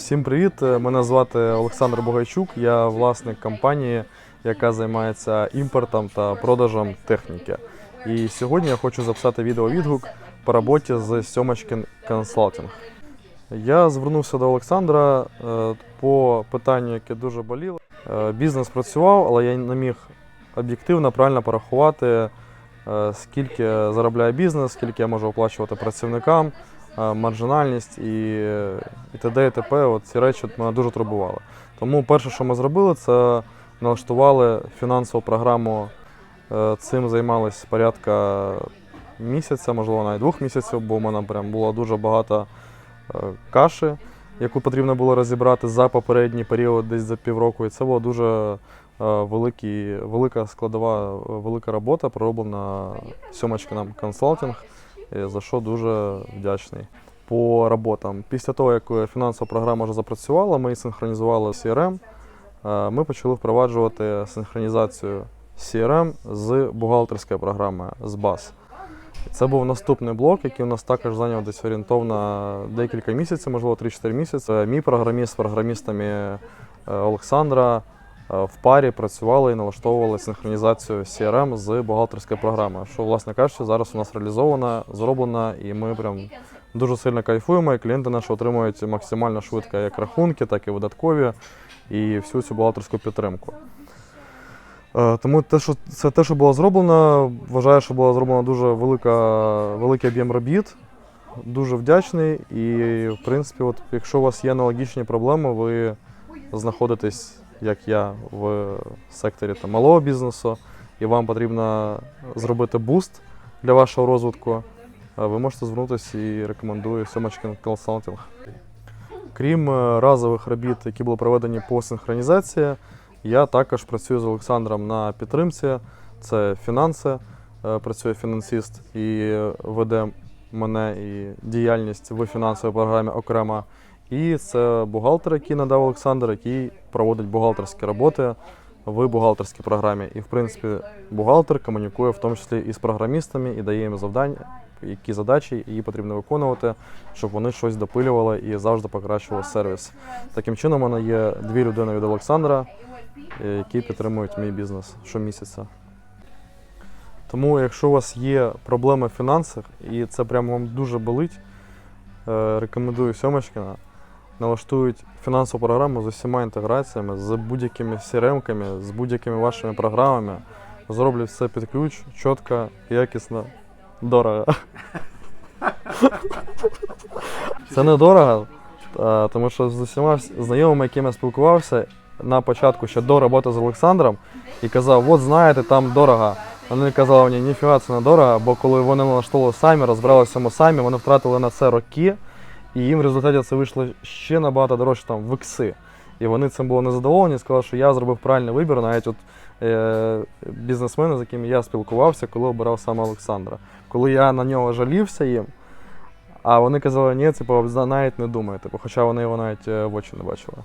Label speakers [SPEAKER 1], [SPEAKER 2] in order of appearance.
[SPEAKER 1] Всім привіт! Мене звати Олександр Богайчук. Я власник компанії, яка займається імпортом та продажем техніки. І сьогодні я хочу записати відеовідгук по роботі з Сьомочкін Консалтинг. Я звернувся до Олександра е, по питанню, яке дуже боліло. Е, Бізнес працював, але я не міг об'єктивно правильно порахувати, е, скільки заробляє бізнес, скільки я можу оплачувати працівникам, е, маржинальність і, і т.д. і т.п. От ці речі мене дуже турбували. Тому перше, що ми зробили, це налаштували фінансову програму. Е, Цим займалися порядка місяця, можливо, навіть двох місяців, бо в мене прям було дуже багато е, каші, яку потрібно було розібрати за попередній період, десь за півроку. І це була дуже е, велика складова, е, велика робота, пророблена Сьомочкином консалтинг, е, за що дуже вдячний. По роботам. Після того, як е, фінансова програма вже запрацювала, ми синхронізували CRM, е, ми почали впроваджувати синхронізацію CRM з бухгалтерської програми з BAS. Це був наступний блок, який у нас також зайняв десь орієнтовно декілька місяців, можливо, 3-4 місяці. Мій програміст з програмістами е, Олександра е, в парі працювали і налаштовували синхронізацію CRM з бухгалтерської програми. Що, власне кажучи, зараз у нас реалізовано, зроблено, і ми прям дуже сильно кайфуємо. І клієнти наші отримують максимально швидко як рахунки, так і видаткові, і всю цю бухгалтерську підтримку. Е, Тому те, що це те, що було зроблено, вважаю, що було зроблено дуже велика, великий об'єм робіт. Дуже вдячний. І, в принципі, от, якщо у вас є аналогічні проблеми, ви знаходитесь, як я, в секторі там, малого бізнесу, і вам потрібно зробити буст для вашого розвитку, е, ви можете звернутися і рекомендую Сьомочкин консалтинг. Крім е, разових робіт, які були проведені по синхронізації, я також працюю з Олександром на підтримці. Це фінанси, е, працює фінансист і веде мене і діяльність в фінансовій програмі окремо. І це бухгалтер, який надав Олександр, який проводить бухгалтерські роботи в бухгалтерській програмі. І, в принципі, бухгалтер комунікує в тому числі і з програмістами, і дає їм завдання, які задачі її потрібно виконувати, щоб вони щось допилювали і завжди покращували сервіс. Таким чином, у мене є дві людини від Олександра, е, які підтримують мій бізнес щомісяця. Тому, якщо у вас є проблеми в фінансах, і це прямо вам дуже болить, е, рекомендую Сьомочкина. Налаштують фінансову програму з усіма інтеграціями, з будь-якими CRM-ками, з будь-якими вашими програмами. Зроблять все під ключ, чітко, якісно, дорого. Це не дорого, тому що з усіма знайомими, якими я спілкувався на початку ще до роботи з Олександром, і казав, от знаєте, там дорого. Вони казали мені, ніфіга це не дорого, бо коли вони налаштовували самі, розбиралися в цьому самі, вони втратили на це роки, і їм в результаті це вийшло ще набагато дорожче там в ікси. І вони цим були незадоволені, сказали, що я зробив правильний вибір, навіть от е, бізнесмени, з якими я спілкувався, коли обирав саме Олександра. Коли я на нього жалівся їм, а вони казали, ні, типу, навіть не думаю, типу, хоча вони його навіть е, в очі не бачили.